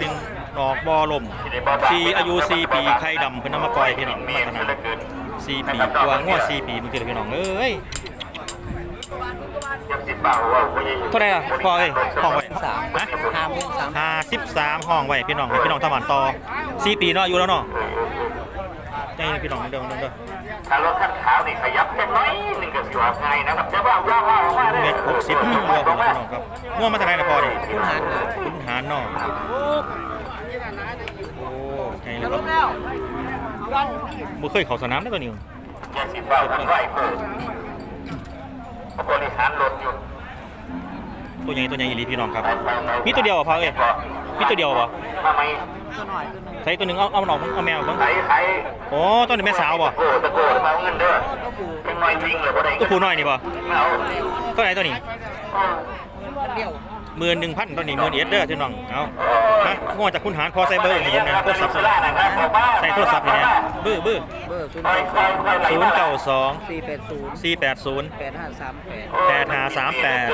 หนึ่งดอกบอลมสีอายุสี่ปีไข่ดำเพิ่นนำมาปล่อยพี่น้องมีพัฒเยนาอะเหลือเกินสี่ปีกว่างวดสี่ปีมึงเจอพี่น้องเอ้ยยักสิบบ่าวว่าผู้ใหญ่เท่าไหร่ล่ะพ่อเอ้ยห้องไว้สามฮะห้าหมื่นสามห้าสิบสามห้องไว้พี่น้องให้พี่น้องทำหมันต่อสี่ปีเนาะอายู่แล้วเนาะใจเย็นพี่น้องเดิมเดิมเดิมถ้ารถคันขาวนี่ขยับแค่น้อยหนึ่งก็สิว่าง่ายนะครับจะว่าว่าว่าว่าได้เม็ดหกสิบพี่น้องพี่น้องครับง่วงมาจากไหนนะพ่อนี่คุณหารนะคุณหารเนาะโอ้ ใจเลยครับบ่เคยเข้าสนามได้ตัวนี้ยักสิบบ่าวทางไหวเปิดบริหารรถอยู่ตัวใหญ่ตัวใหญ่อีหลีพี่น้องครับ มีตัวเดียวเหรอพ่อเอ้ยมีตัวเดียวเหรอทำไมตัวหน่อยตัวหนึ่งใส่ตัวหนึ่งเอาเอามันออกเอาแมวเบ้างไถไถโอ้ตัวนี้แม่สาวบ่โอ้ตะโกนมาเอาเงินเด้อตัวผู้เป็นน้อยวิ่งเลยบ่ได้ตัวผู้น้อยนี่บ่ไม่เอาตัวไหนตัวนี้เดียว หมื่นหนึ่งพันตัวนี้หมื่นเอสเด้อพี่น้องเอาฮะงอจากคุณหารพอใส่เบอร์อย่างนี้นะโทรศัพท์ใส่โทรศัพท์อย่างนี้บื้อบื้อเบอร์ศูนย์ค่อยค่อยค่อยไหลศูนย์เก้าสองสี่แปดศูนย์สี่แปดศูนย์แปดห้าสามแปดแปดห้าสามแปด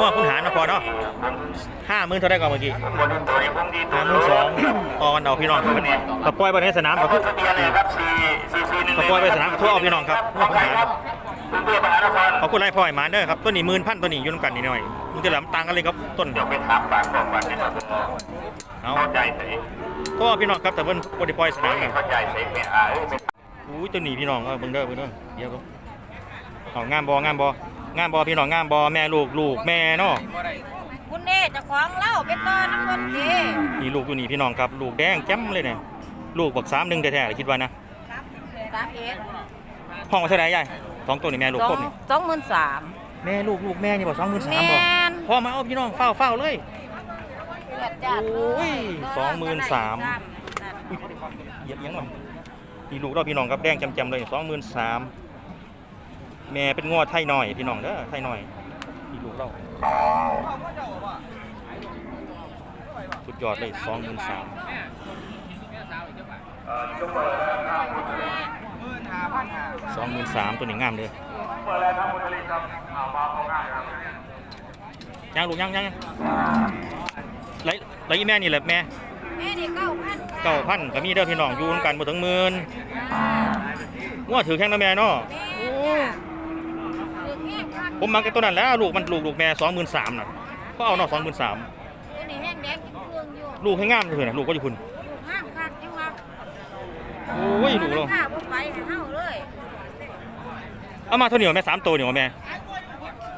งอคุณหารนะพอเนาะห้าหมื่นเท่าไรก่อนเมื่อกี้บนตัวนี้คงดีห้าหมื่นสองออกกันเอาพี่น้องครับกระปล่อยไปในสนามขกัอบบทะเบียนเลยครับสี่สี่สี่หนึ่งกระปล่อยไปสนามกับทั่วเอาพี่น้องครับงอคุณหาร เทพมหานครขอบคุณไล่พ่อยมาเด้อครับตัวนี้หมื่นพันตัวนี้ยุ่นกันนิดหน่อยมันจะหลำต่างกันเลยครับต้นเดี๋ยวไปถามปากของวันนี้ครับเอาเข้าใจสิก็พี่น้องครับแต่เพิ่นบ่ได้ปอยสนามนะเข้าใจสิเนี่ยอ่าเอ้ยไม่อุ้ยตัวนี้พี่น้องเออเบิ่งเด้อเบิ่งเด้อเดี๋ยวก็เอางามบ่งามบ่งามบ่พี่น้องงามบ่แม่ลูกลูกแม่เนาะคุณเน่เจะของเล่าเป็นตอนน้ำมันดีนี่ลูกตัวนี้พี่น้องครับ ลูกแดงแจ่มเลยเนี่ยลูกบักสามหนึ่งแท้ๆคิดว่านะสามเอ็ดห้องว่าเท่าไหร่ยาย สองตัวนี่แม่ลูกสอครงบนี่สองหมื่นสามแม่ลูกลูกแม่นี่บ่สองหมื่นสามแม่บ่นพ่อมาเอาพี่น้องเฝ้าเฝ้าเลยเลือดจัดเลโอ้ยยสองหมื่นสามเหยียบเอียังหน่อยนี่ลูกเราพี่น้องครับแดงจำๆเลยสองหมื่นสามแม่เป็นงอไทยหน่อยพี่น้องเด้อไทยหน่อยนี่ลูกเราสุดยอดเลยสองหมื่นสาม สองหมื่นสามตัวนี้งามเลยยังลูกยังยังยังไรไรอีแม่นี่แหละแม่แม่นี่เก้าพันเก้าพันก็มีเด้อพี่น้องอยู่นำกันบ่ถึงหมื่นงวดถือแข้งนะแม่เนาะแม่เนี่ยถึงแห้งพักผมมักกับตัวนั้นแหล้วลูกมันลูกลูกแม่สองหมื่นสามน่ะก็เอาเนาะสองหมื่นสามตัวนี้แห้งแดงกินเครื่องอยู่ลูกให้งามเลยนะลูกก็อยู่คุณ ลูกห้ามคักจังวะ โอ้ยลูกเราข้าบ่ไปให้เฮาเลยเอามาเท่าเหนียวแม่สามตัวเหนียวแม่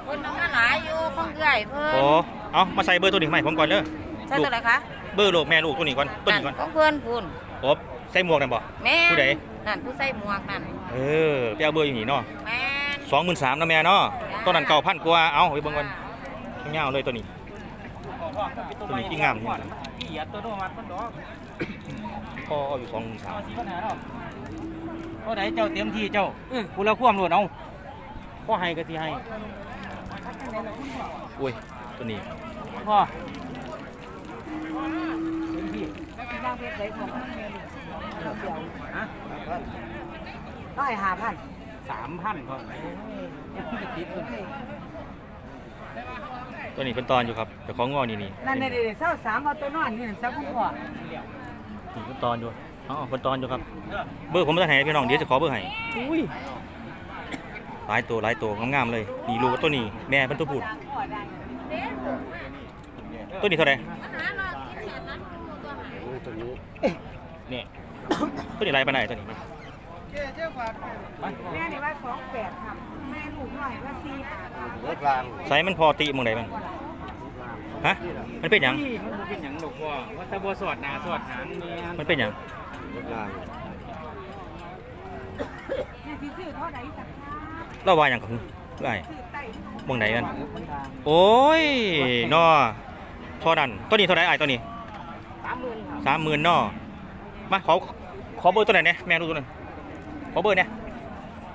คนเอามาหลายอยู่คงเกลื่อยเพิ่นโอ้เอามาใส่เบอร์ตัวนี้ให้ผมก่อนเด้อใช่ตัวไหนคะเบอร์ลูกแม่ลูกตัวนี้ก่อนตัวนี้ก่อนของเพิ่นคุณโอ้ใส่หมวกนั่นบ่แม่นผู้ใดนั่นผู้ใส่หมวกนั่นเออไปเอาเบอร์อยู่นี่เนาะแม่นสองหมื่นสามนะแม่เนาะตัวนั้นเก้าพันกว่าเอาไปเบิ่งก่อนเงาวเลยตัวนี้ตัวนี้ที่งามนี่ พี่เหยียดตัวโนมัดมันดอกพ่อเอาอยู่สองหมื่นสามสี่ปัญหาเนาะเท่าไหนเจ้าเต็มที่เจ้ากูละควมรวดเอาพ่อให้ก็สิให้อุ้ย ตัวนี้พ่อเต็มที่ฮะร้อยห้าพันสามพันก่อนยังไม่ติดเลยตัวนี้เป็นตอนอยู่ครับแต่ของงอนี่นี่นั่นเนี่ยเดี๋ยวเศร้าสามเอาตัวนอนนี่สักคุณพ่อ นี่เป็นตอนอยู่อ๋อเป็นตอนอยู่ครับ เบอร์ผมจะให้พี่น้องเดี๋ยวจะขอเบอร์ให้อุ้ยหลายตัวหลายตัวงามๆเลยนี่ลูกตัวนี้แม่เป็นตัวผู้ตัวนี้เท่าไหร่ปัญหาเรากินแค่นั้นตัวหาเนี่ยตัวนี้ไรปานไหนตัวนี้แม่นี่ว่าสองแปดครับแม่ลูกหน่อยว่าสี่ห้าครับไซส์มันพอติหมองไหนมัน ฮะ มันเป็นหยัง นี่มันบ่เป็นหยังหรอกพ่อว่าแต่บ่สอดหน้าสอดหางแม่นมันเป็นหยังแม่สิซื้อเท่าไหร่สักครับเราว่าหยังของไรซื้อไต่หมองไหนกัน โอ้ยนอทอดันตัวนี้เท่าไหร่ไอ้ายตัวนี้สามหมื่นครับสามหมื่นนอมาขอขอเบอร์ตัวไหนเนี่ยแม่รู้ตัวนั้นขอเบอร์เนี่ย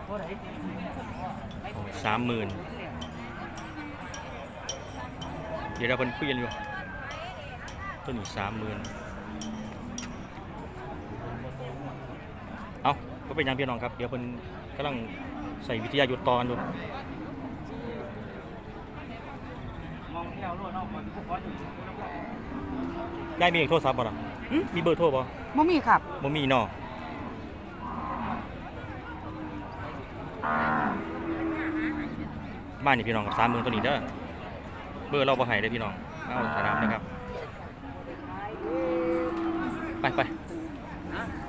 เท่าไหร่สามหมื่น เดี๋ยวเราเป็นคุยกันอยู่ตัวนี้สามหมื่นเอาก็เป็นหยังพี่น้องครับ เดี๋ยวเป็นกำลังใส่วิทยายุทธตอนดูมองเที่ยวรวดเอาคนผู้คนอยู่ยายมีโทรศัพท์บ่ล่ะมีเบอร์โทรบ่บ่มีครับบ่มีเนาะบ้านนี่พี่น้องกับสามหมื่นตัวนี้เด้อ เบอร์เราบ่ให้เด้พี่น้องเอาสนามนะครับ ไปไป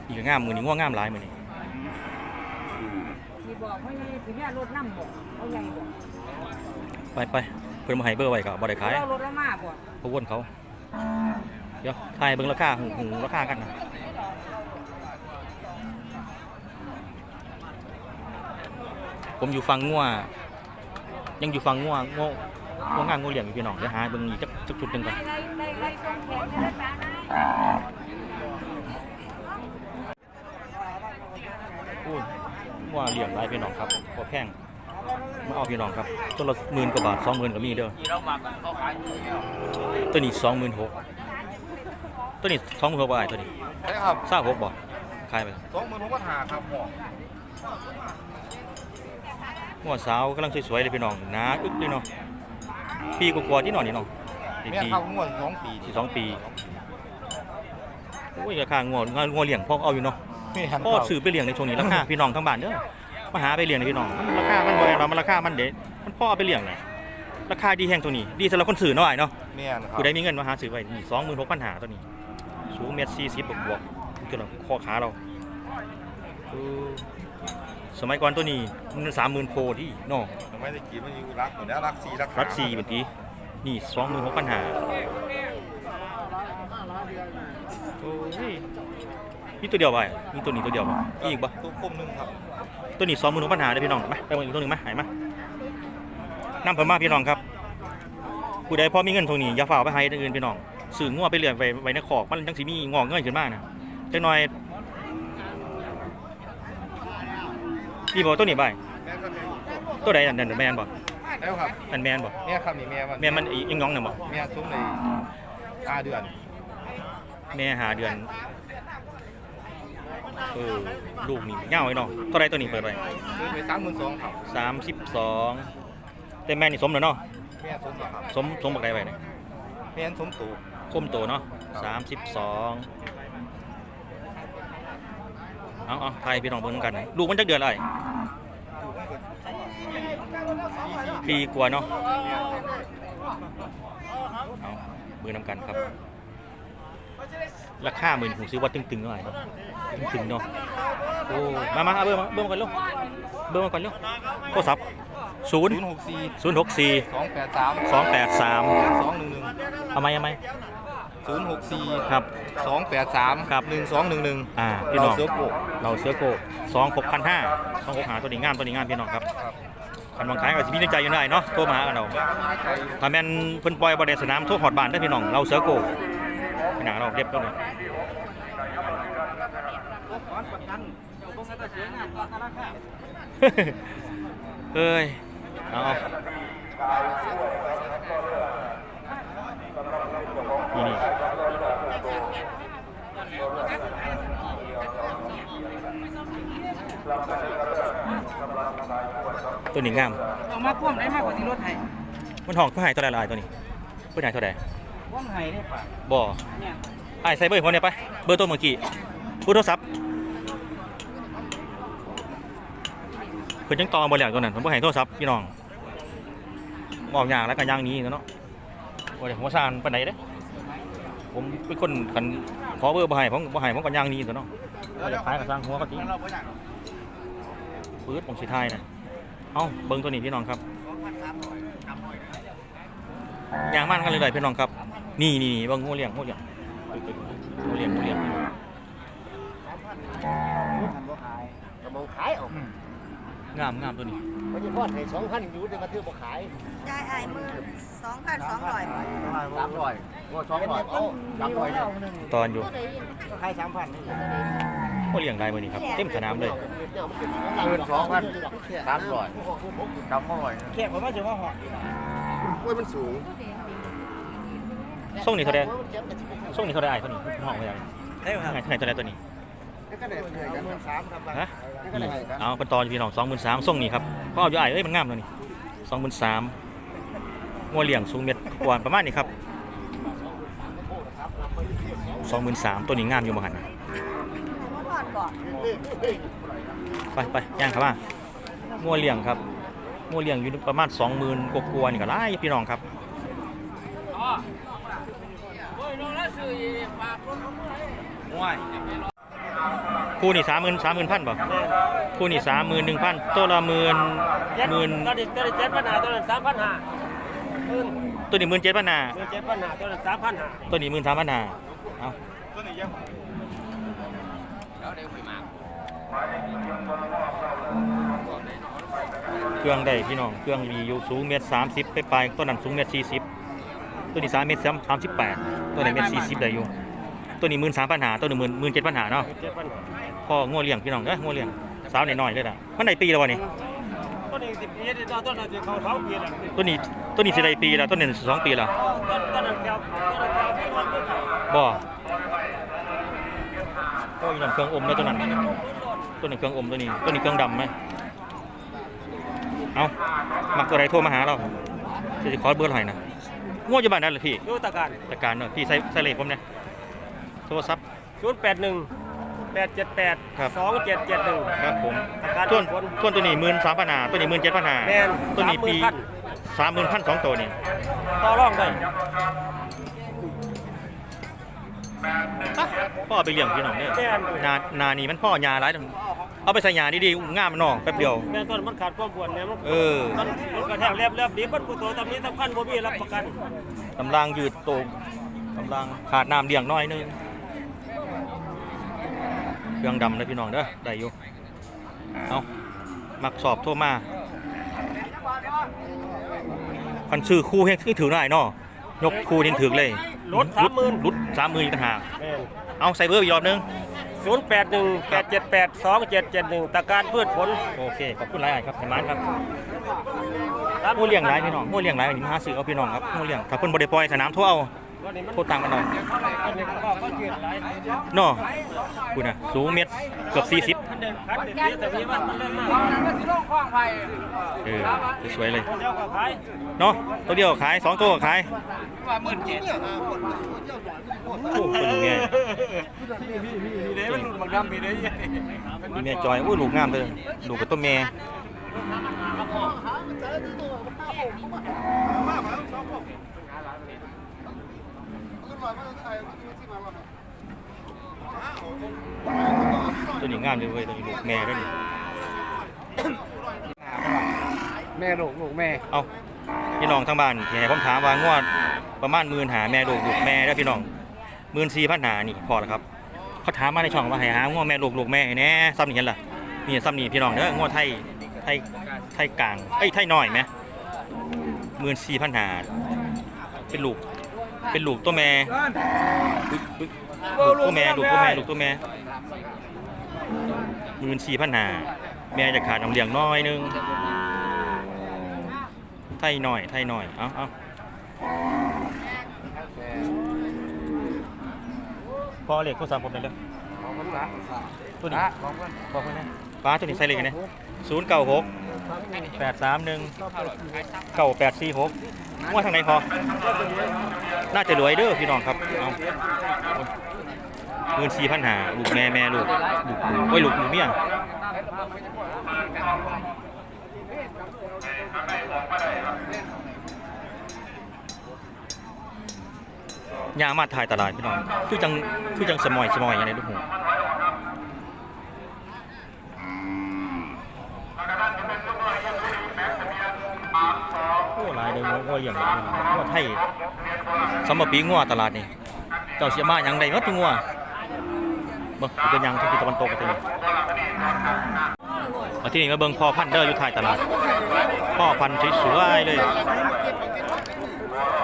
อีกงามมือนี้ง่วงงามหลายมือนี้ที่บอกว่าสิแม่รถน้ำบ่เอาใหญ่บ่ไปไปเพิ่นมาให้เบอร์ไว้ก็บ่ได้ขายเอารถละมาบ่เพราะวนเขา เดี๋ยวทายเบิ่งราคาหูหูราคากันนะผมอยู่ฟังงัวยังอยู่ฟังงัวงัว งัวงามงัวเหลี่ยมอยู่พี่น้องเดี๋ยวหาเบิ่งอีกจักจักจุดหนึงก่อนไล่ไล่ไล่ไล่ส่งกได้จ้าได้พูดงัวเหลี่ยมหลายพี่น้องครับบ่แพงมาเอาพี่น้องครับตัวละหมื่นกว่าบาทสองหมื่นก็มีเด้อตัวนี้สองหมื่นหกตัวนี้สองหมื่นหกบาทตัวนี้ใช่ครับเศร้าหกบ่ขายไปสองหมื่นหกพันห้าครับพ่อหัวสาวกำลังสวยๆเลยพี่น้องหนาอึ๊กเลยเนาะ ปีกว่าๆที่นอนนี่เนาะอีกแม่ปี เข้าง่วงสองปีที่สองปี โอ้ยราคางัวงานงัวเลี้ยงพ่อเอาอยู่เนาะแม่นพ่อซื้อไปเลี้ยงในช่วงนี้ราคา พี่น้องทั้งบ้านเด้อมาหาไปเลี้ยงในพี่น้องมันราคามันบ่แม่นเรามันราคามันเด็ดมันพ่อเอาไปเลี้ยงเลยราคาดีแห่งตัวนี้ ดีสำหรับคนซื้อเนาะไอ้เนาะแม่นครับผู้ใดมีเงินมาหาซื้อไว้นี่สองหมื่นหกพันหาตัวนี้ สูงเมตรสี่สิบบวกบวกๆตัวละข้อขาเราเออ สมัยก่อนตัวนี้มันสามหมื่นโพที่เนาะไม่ได้กินมันอยู่รักเหมือนรักสี่รักรัดสี่เมื่อกี้นี่สองหมื่นหกพันหาโอ้ยมีตัวเดียวไปมีตัวนี้ตัวเดียวบ่มีอีกบ่ตัวคมหนึงครับตัวนี้สองหมื่นหกพันหาได้พี่น้องไหมไปอีกตัวหนึ่งไหมหายมานํเพิ่มมาพี่น้องครับผู้ใดพอมีเงินตรงนี้อย่าฝ่ากไปให้ทางอื่นพี่น้องสื่องัวไปเลี้ยงไว้ไว้ในคอกมันจังสิมีงอกเงินขึ้นมานะจังหน่อย พี่บอกตัวนี้ไปแม่ก็แม่ตัวใดนั่นนั่นแมนบ่แล้วครับนั่นแมนบ่แม่ครับนี่แม่มันแม่นมันอียังน้องน่ะบ่แม่ซุ้มในห้าเดือนแม่หาเดือนเออลูกนี่เงาไอ้น้องเท่าไรตัวนี้เปิดไว้ซื้อไปสามหมื่นสองครับสามสิบสองแต่แม่นี่สมแล้วเนาะแม่ซุ้มเหรอครับสมสมบักใดไว้เนี่ยแม่นซุ้มตูคมโตเนาะสามสิบสอง เอาเอาไทยพี่น้องเบิ่งกัน ลูกมันจักเดือนอะไรปีกว่าเนาะเอาเบิ่งนำกันครับ ราคาหมื่นผมซื้อว่าตึงๆหน่อยเนาะตึงๆเนาะโอ้มามาเอาเบอร์มาเบอร์มาก่อนเร็วเบอร์มาก่อนเร็วโทรศัพท์ศูนย์ศูนย์หกสี่ศูนย์หกสี่สองแปดสามสองแปดสามสองหนึ่งหนึ่งเอาไหมเอาไหม ศูนย์หกสี่ครับ สองแปดสามครับ หนึ่งสองหนึ่งหนึ่งอ่าพี่เราน้องเสือโกก เราเสือโกสองหกพันห้าสองหกหาตัวนี้งามตัวนี้งามพี่น้องครับครับ คันวางขายก็สิมีในใจอยู่ได้เนาะโทรมาหากันเราถ้าแม่นเพิ่นปล่อยบ่ได้สนามโทรฮอดบ้านเด้อพี่น้องเราเสือโกขนาดเราเรียบตัวนี้เอ้ยเอาเอา นี่นี่ ตัวนี้งาม เอามาพ่วงได้มากกว่าที่รถไถมันห้องเพื่อให้เท่าไหรลายตัวนี้เพื่อให้เท่าไหรพ่วงไห้ได้ป่ะบ่เนี่ยไอ้ใส่เบอร์ผมเนี่ยไป เบอร์ตัวเมื่อกี้เบอร์โทรศัพท์เพิ่นยังต่อบ่แล้วตัวนั้นผมบ่ให้โทรศัพท์พี่น้องบอกอย่างแล้วก็อย่างนี้เนาะบ่ได้หัวซานปานใดเด้ ผมเป็นคนคันขอเบอร์บ่ให้ผมบ่ให้ผมก็ย่างนี้ตัวเนาะบ่ได้ขายก็สร้างหัวก็จริงปื๊ดผมสิทายนะเอ้าเบิ่งตัวนี้พี่น้องครับอย่างมันกันเลยเลยพี่น้องครับ นี่นี่นี่เบิ่งงูเลี้ยงงูเลี้ยงงูเลี้ยงงูเลี้ยงกระมงขายออก งามงามตัวนี้มันจะพอดให้สองพันอยู่ในมาเที่ยวบ่ขายยายอายมือสองพันสองร้อยสามร้อยว่าสองร้อยเอาสามร้อยตอนอยู่ขายสามพันงูเลี้ยงได้มื้อนี้ครับเต็มสนามเลยหมื่นสองพันสามร้อยสามร้อยแขกผมว่าจะว่าหอดกล้วยมันสูงส่งนี่เท่าใดส่งนี่เท่าใดอ้ายตัวนี้ห้องไว้ยังได้ครับให้ให้เท่าใดตัวนี้นี่ก็ได้เหนื่อยกันหมื่นสามครับฮะนี่ก็ได้กัน เอาเป็นตอนพี่น้อง23,000ส่งนี่ครับก็เอาอยู่อ้ายเอ้ยมันงามตัวนี้23,000งูเลี้ยงสูงเมตรกว่าประมาณนี้ครับสองหมื่นสามตัวนี้งามอยู่บ่หันน่ะว่าทอดก่อนไปไปย่างครับว่างัวเลี้ยงครับงัวเลี้ยงอยู่ประมาณสองหมื่นกว่าๆนี่ก็หลายพี่น้องครับคู่นี่ สามหมื่นสามหมื่นพันบ่คู่นี่สามหมื่นหนึ่งพันตัวละหมื่นหมื่นตัวนี้ตัวนี้เจ็ดพันห้าตัวนั้นสามพันห้าตัวนี้หมื่นเจ็ดพันห้าเจ็ดพันห้าตัวนั้นสามพันห้าตัวนี้หมื่นสามพันห้าเอาเครื่องได้พี่น้อง เครื่องดีอยู่สูงเมตรสามสิบไปปลายๆตัวนั้นสูงเมตรสี่สิบตัวนี้สามเมตรสามสิบแปดตัวนี้เมตรสี่สิบได้อยู่ ตัวนี้หมื่นสามพันหาตัวนี้หมื่นหมื่นเจ็ดพันหาเนาะเจ็ดพันพ่องัวเลี้ยงพี่น้องเด้องัวเลี้ยงสาวหน่อยๆเลยล่ะมันได้ปีแล้ววะนี่ตัวนี้สิบปีตัวตัวนั้นสิเขาสองปีแล้วตัวนี้ตัวนี้สิได้ปีแล้วตัวนี้สองปีแล้วต้นต้นนั้นแก้วต้นนั้นแก้วเป็นวันเดียวกันบ่โอ้ยนั่นเครื่องอมแล้วตัวนั้นตัวนี้เครื่องอมตัวนี้ตัวนี้เครื่องดำไหมเอามักตัวใดโทรมาหาเราจะสิขอเบอร์หน่อยนะงัวอยู่บ้านนั่นเหรอพี่ดูตะการจัดการเนอะพี่ใส่ใส่เลขผมเนี่ย โทรศัพท์ ศูนย์แปดหนึ่งแปดเจ็ดแปดครับ สองเจ็ดเจ็ดหนึ่งครับผมจัดการส่วนผล ส่วนตัวนี้หมื่นสามพันหาตัวนี้หมื่นเจ็ดพันหาแม่นตัวนี้ปี30,000 สามหมื่นพันสองตัวนี่ต่อรองได้พ่อไปเลี้ยงพี่น้องเนี่ยแม่นนานานี่มันพ่อยาหลายเอาไปใส่ยาดีๆง่ามมันนอกแป๊บเดียว แม่ต้นมันขาดความปวดเนี่ยมันเออ มันมันกระแทกเรียบเรียบดีมันกูตัวตำนี้สำคัญบ่มีรับประกันกำลังยืดโตงกำลังขาดน้ำเลี้ยงน้อยนึงเค รื่องดำเลยพี่น้องเด้อได้อยู่เอามักสอบโทรมาคันซื้อคู่ให้คือถือได้เนาะยกคู่นี่ถือเลยลดสามหมื่นลดสามหมื่นอีกต่างหากแม่นเอาใส่เบอร์อีกรอบนึงศูนย์แปดหนึ่งแปดเจ็ดแปดสองเจ็ดเจ็ดหนึ่งตะการพืชผลโอเคขอบคุณหลายๆครับเห็นไหมครับงูเลี้ยงหลายพี่น้องงูเลี้ยงหลายอันนี้มาหาซื้อเอาพี่น้องครับงูเลี้ยงถ้าเพิ่นบ่ได้ปล่อยสนามทั่วเอาวันนี้มัน โคตรตังกันหน่อยวันนี้ก็ก็เกิดหลายเนาะคุณน่ะสูงเมตรเกือบ40มันเดินคัดเดินเสียแต่มีมันมันเล่นมากเออสวยเลยเจ้าก็ขายเนาะตัวเดียวขายสองตัวก็ขายโอ้คนแม่เด้มันหลุดบางดำมีเด้มีแม่จอยโอ้ยลูกงามเลยลูกกับตัวแม่ ตัวนี้งามเลยเว้ยตัวนี้ลูกแม่ด้วยนี่ แม่ลูกลูกแม่ เอาพี่น้องทางบ้านที่ให้ผมถามว่างวดประมาณหมื่นหาแม่ลูกลูกแม่ได้อพี่น้องหมื่นสี่พันหานี่พอแล้วครับ เขาถามมาในช่องว่าให้หางวดแม่ลูกลูกแม่ให้แน่ซ้ำนี่เห็นล่ะนี่ซ้ำนี่พี่น้องเด้องวดไทยไทยไทยกลางเอ้ยไทยน้อยไหมหมื่นสี่พันหาเป็นลูก เป็นลูกตัวแม่ลูกตัวแม่ลูกตัวแม่ลูกตัวแม่หมื่นสี่พันหาแม่จะขาดน้ำเลี้ยงน้อยนึงไทยหน่อยไทยหน่อยเอาเอาพอเหล็กโทรศัพท์ผมเลยเด้อตัวนี้บอกเพื่อนนะฟ้าตัวนี้ใส่เลยกันเนี่ยศูนย์เก้าหก แปดสามหนึ่งเก้าแปดสี่หกว่าทางไหนพอ น่าจะรวยเด้อพี่น้องครับ เอาเงินสี่พันหาลูกแม่แม่ลูกลูกโอ้ยลูกหนูเมียยางมาถ่ายตลาดพี่น้อง คือจัง คือจังสมอยสมอยอย่างไรลูกหูโอ้หลาย เลี้ยงงัวไทยสำหรับปีงัวตลาดนี่เจ้าเสียมาอย่างใดเนาะตัวงัวบิ่งเป็นยังที่ตะวันตกกันทีมาที่นี่มาเบิ่งพ่อพันเด้ออยู่ท้ายตลาด พ่อพันธุ์สวยๆเลย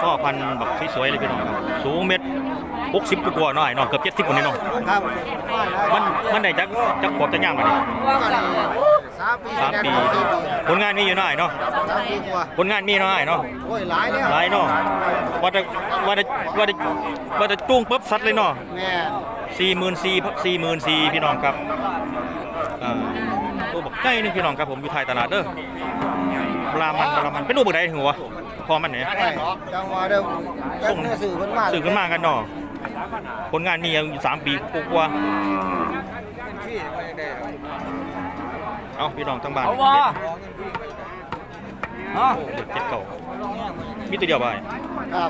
พ่อพันธุ์แบบสวยๆเลยพี่น้องสูงเม็ดหกสิบกว่าหน่อยเนาะเกือบเจ็ดสิบคนนี่เนาะครับมันมันได้จักจักขวบจักย่างมาเนี่ย สามปีสามปี ผลงานมีอยู่หน่อยเนาะสามปีกว่าผลงานมีหน่อยเนาะ โอ้ยหลายแล้วหลายเนาะ ว่าจะว่าจะว่าจะว่าจะจุ้งปุ๊บซัดเลยเนาะแม่สี่หมื่นสี่สี่หมื่นสี่พี่น้องครับอ่าตัวบอกใกล้นึงพี่น้องครับผมอยู่ท้ายตลาดเด้อปลามันปลามันเป็นรูปแบบใดถึงวะพอมันเนี่ยไม่จังหวะเดิมจังเนื้อสื่อเพิ่นมาสื่อขึ้นมากันเนาะผลงานมีอยู่สามปีกว่าๆ เอาพี่น้องทั้งบ้านเอาบ่ฮะเด็กเจ็ดเก่ามีตัวเดียวไปครับ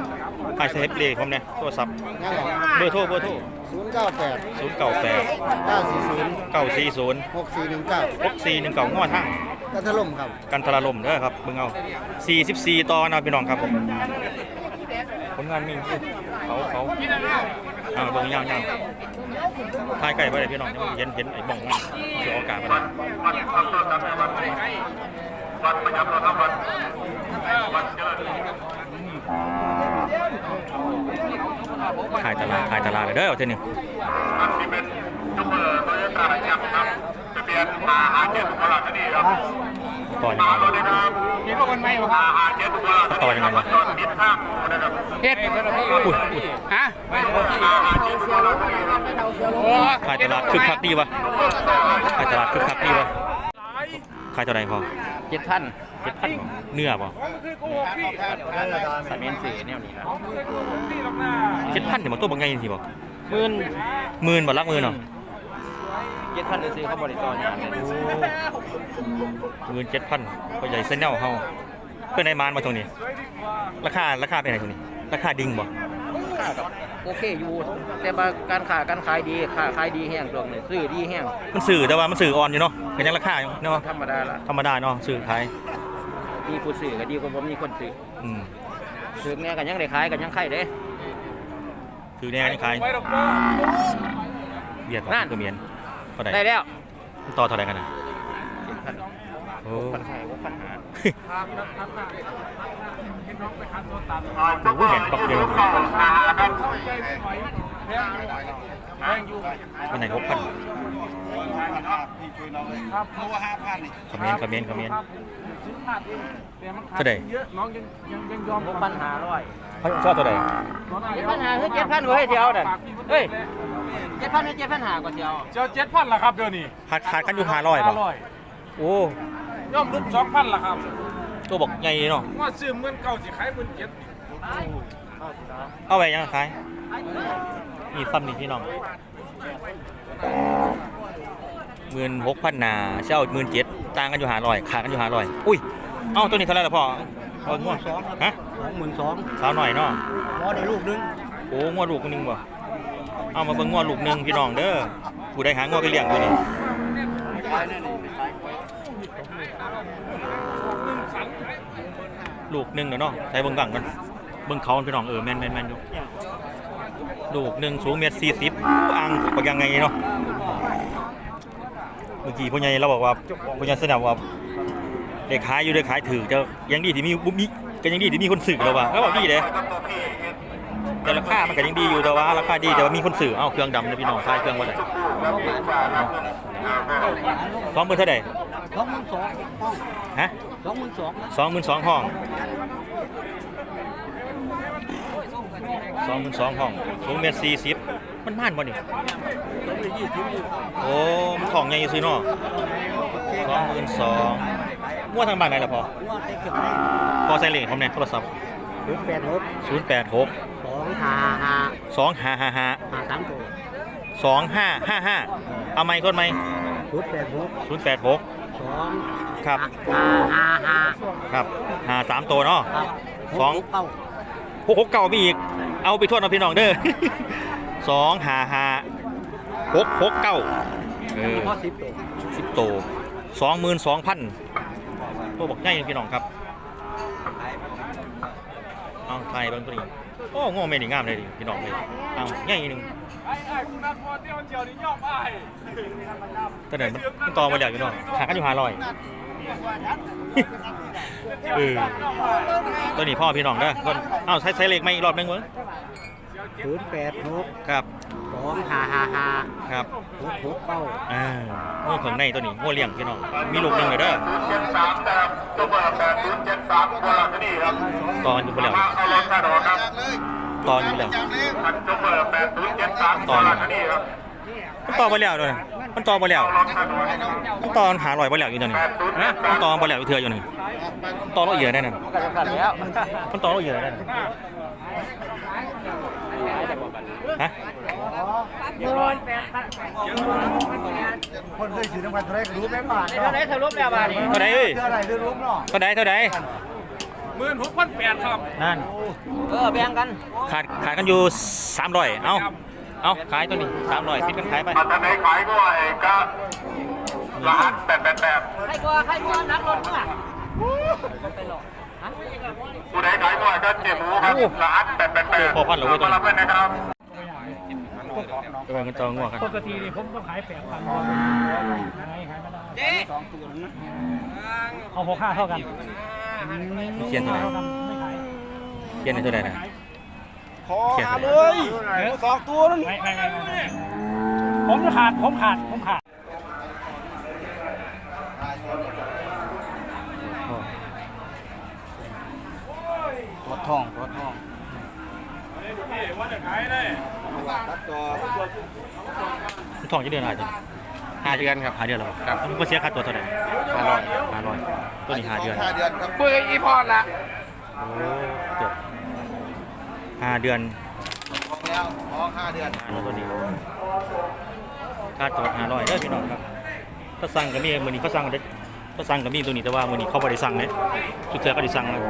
ไอเซฟเลผมเนี่ยโทรศัพท์งั้นเหรอเบอร์โทรเบอร์โทรศูนย์เก้าแปดศูนย์เก้าแปดเก้าสี่ศูนย์เก้าสี่ศูนย์หกสี่หนึ่งเก้าหกสี่หนึ่งเก้างอทั้งกระทะล่มครับ กันทรลมเด้อครับเบิ่งเอา44ต่อนะพี่น้องครับผมผล งานมีเขาเขาอ่าเบิ่งยาวๆทายไก่ไปเลยพี่น้องเห็นเห็นไอ้บ้องมันเสืออากาศมาเลยวันประจำรถครับวันวันเจริญขายตลาดขายตลาดเลยเด้อเท่านี้อันที่เป็นจุกเบอร์โตโยต้าครับทะเบียนมาหาเจ็ดตุลาคดีครับ ต่อยังมาไงรถด้วยครับเห็นว่าคนใหม่บ่คมารับหาเจ็ดตุลาคดีต่อยังไงวะจอดมิดข้างนะครับเฮ็ดอุ้ยอุ้ยฮะมาหาเจ็ดตุลาคดีครับโอ้ขายตลาดคึกคักดีวะขายตลาดคึกคักดีวะขายเท่าไหร่พอเจ็ดพันเจ็ดพันเนื้อป่ะสามเมนสี่เนี่ยนี่นะเจ็ดพันเดี๋ยวมันตัวบางไงสิบ่หมื่นหมื่นบ่ลักหมื่นเนาะ เจ็ดพันเลยซื้อเขาบริจาคงานเลยหมื่นเจ็ดพันก็ใหญ่เส้นเน่าเฮาเพื่อนไอ้มานมาตรงนี้ ราคาราคาเป็นไงตรงนี้ ราคาดิ่งบ่ค่ากับโอเคอยู่ แต่ว่าการขาการขายดีค่าขายดีแห้งตรงนี้ซื้อดีแห้งมันสื่อแต่ว่ามันสื่ออ่อนอยู่เนาะก็ยังราคาอยู่เนาะธรรมดาละธรรมดาเนาะสื่อขายมีผู้ซื้อก็ดีกว่าผมมีคนซื้ออืมซื้อเนี่ยกันยังได้ขายกันยังขายเด้ถือแน่ยังขายเบียดบ่นั่นก็เมียน เท่าไหร่ได้แล้วต่อเท่าไหร่กันนะเจ็ดพันโอ้พันขายว่าพันหาจุกเบอร์ยูทูบเก่าหาครับเป็นไหนหกพันคอมเมนต์คอมเมนต์คอมเมนต์เท่าไหร่หกพันหาร้อยเขาชอบเท่าไหร่เจ็ดพันหาคือเจ็ดพันเว้ยเดียวนั่นเฮ้ยเจ็ดพันหรือเจ็ดพันหากว่าเดียวเจ้าเจ็ดพันละครับเดี๋ยวนี้ขาดขาดกันอยู่ห้าร้อยป่ะร้อยโอ้ย่อมรุ่นสองพันละครับตัวบอกใหญ่เนาะว่าซื้อเงินเก่าสิขายเงินเจ็ดเอาไปยังขายนี่ซ้ำนี่พี่น้องหมื่นหกพันนาเช่าหมื่นเจ็ดต่างกันอยู่ห้าร้อยขาดกันอยู่ห้าร้อย อุ้ย เอ้าตัวนี้เท่าไหร่ละพ่อเอาง่วงฮะสองหมื่นสองสาวหน่อยเนาะพอได้ลูกนึงโอ้งัวลูกหนึงบ่ เอามาเบิ่งงัวลูกหนึ่งพี่น้องเด้อผู้ใดหางัวไปเลี้ยงตัวนี้ลูกหนึ่งเด้อเนาะใส่เบิ่งบังกันเบิ่งเขาพี่น้องเออแม่นแม่นแมนอยู่ลูกหนึ่งสูงเมตรสี่สิบอ่างปากยังไงเนาะเมื่อกี้พ่อใหญ่เราบอกว่าพ่อใหญ่แสดงว่าเด็กขายอยู่เด็กขายถือจะยังดีที่มีบุมีก็ยังดีที่มีคนสื่อแล้วว่าแล้วบอกดีเด้ แต่ราคามันก็ยังดีอยู่แต่ว่าราคาดีแต่ว่ามีคนสื่อเอ้าเครื่องดำนะพี่น้องทายเครื่องว่าไหนสองหมื่นเท่าไหร่สองหมื่นสองห้องฮะสองหมื่นสองสองหมื่นสองห้องสองหมื่นสองห้องสูงเมตรสี่สิบมันม่านบ่นี่โอ้มันของใหญ่ซื้อเนาะสองหมื่นสองมั่วทางบ้านไหนล่ะพอว่าได้เก็บได้พอใส่เลขผมเนี่ยโทรศัพท์ศูนย์แปดหกศูนย์แปดหกส องห้าห้าสองห้าห้าห้าห้าสามตัวสองห้าห้าห้าเอาไหมค์คนไหมศูนย์แปดหกศูนย์แปดหกสองครับห้าห้าห้าครับหาสามตัวเนาะ ครับสอง เก้าหกหกเก่ามีอีก เอาไปทวดเอาพี่น้องเด้อ สองหาหาหกหกเก้าเออพ่อสิบตัวสิบตัวสองหมื่นสองพันตัวบอกง่ายพี่น้องครับ เอาไทยเบางตัวนี้ โอ้งอไม่ดีงามเลยดิพี่น้องเลยเอาง่ายหนึ่งไอ้ไอ้คุณนัทพอเที่ยวเจียวนี่ย่อมไอ้ตัวเดินมันต่อมาแล้วพี่น้องหากันอยู่หาลอยเออตัวนี้พ่อพี่น้องเด้อคนเอ้าใช้ใช้เลขไม่อีกรอบหนึงเว้ย ศูนย์แปดหกครับสองห้าห้าห้าครับหกหกเก้าอ่าง้อข้างในตัวนี้ง้อเลี้ยงพี่น้องมีลูกหนึ่งเลยเด้อเจ็ดสามนะครับจุกเบอร์แปดศูนย์เจ็ดสามตุลาคดีครับตอนอยู่ไปแล้วมาเอารถกระโดดครับตอนอยู่ไปแล้วอันจุกเบอร์แปดศูนย์เจ็ดสามตุลาคดีครับมันต่อไปแล้วด้วยมันต่อไปแล้วรถกระโดดมันต่อหาลอยไปแล้วอยู่ตัวนี้นะมันต่อไปแล้วอยู่เถื่ออยู่หนึ่งมันต่อเราเยอะได้นั่นก็จะกันแล้วมันต่อเราเยอะได้นั่นฮะ คนเคยซื้อน้ำมันเท่าไรก็รู้แม่บาทเท่าไหร่สรุปแล้วบาทนี่เท่าไหร่เอ้ยเท่าไรรู้รู้เนาะเท่าไหร่เท่าไหร่หมื่นหกพันแปดครับนั่นเออแบ่งกันขาดขาดกันอยู่300เอ้าเอ้าขายตัวนี้300ปิดกันขายไปอันไหนขายก็เองก็รหัสแปดแปดแปดใครกลัวใครกลัวนักรถมึงอะผู้ใดขายก็ก็เจ็บหมูครับรหัสแปดแปดแปดพอพันเหรอเว้ยตัวนี้ รับเลยนะครับก็ไปกันจองงัวกันปกตินี่ผมต้องขายแปดพันขายไม่ได้เจ๊เอาหกห้าเท่ากันเขียนเท่าไหร่ไม่ขายเขียนในเท่าไหร่นะขอเขียนหาเท่าไหเลร่ยสองตัวนั่นไม่ไม่ไม่ไม่ผมจะขาดผมขาดผมขาดรถทองรถทอง ว่าจะขายได้ตัดต่อมันทองจะเดือนอะไรจ้ะห้าเดือนครับห้าเดือนแล้วครับมันก็เสียค่าตัวเท่าไหร่ห้าร้อยห้าร้อยตัวนี้ห้าเดือนห้าเดือนครับเพื่ออีพอดละโอ้เจ็บห้าเดือนแล้วขอห้าเดือนห้าร้อยตัวนี้ค่าตัวห้าร้อยเด้อพี่น้องครับก็สั่งก็มีมือนี้เขาสั่งได้ก็สั่งก็มีตัวนี้แต่ว่ามือนี้เขาไม่ได้สั่งเลยสุดท้ายก็ได้สั่งเลย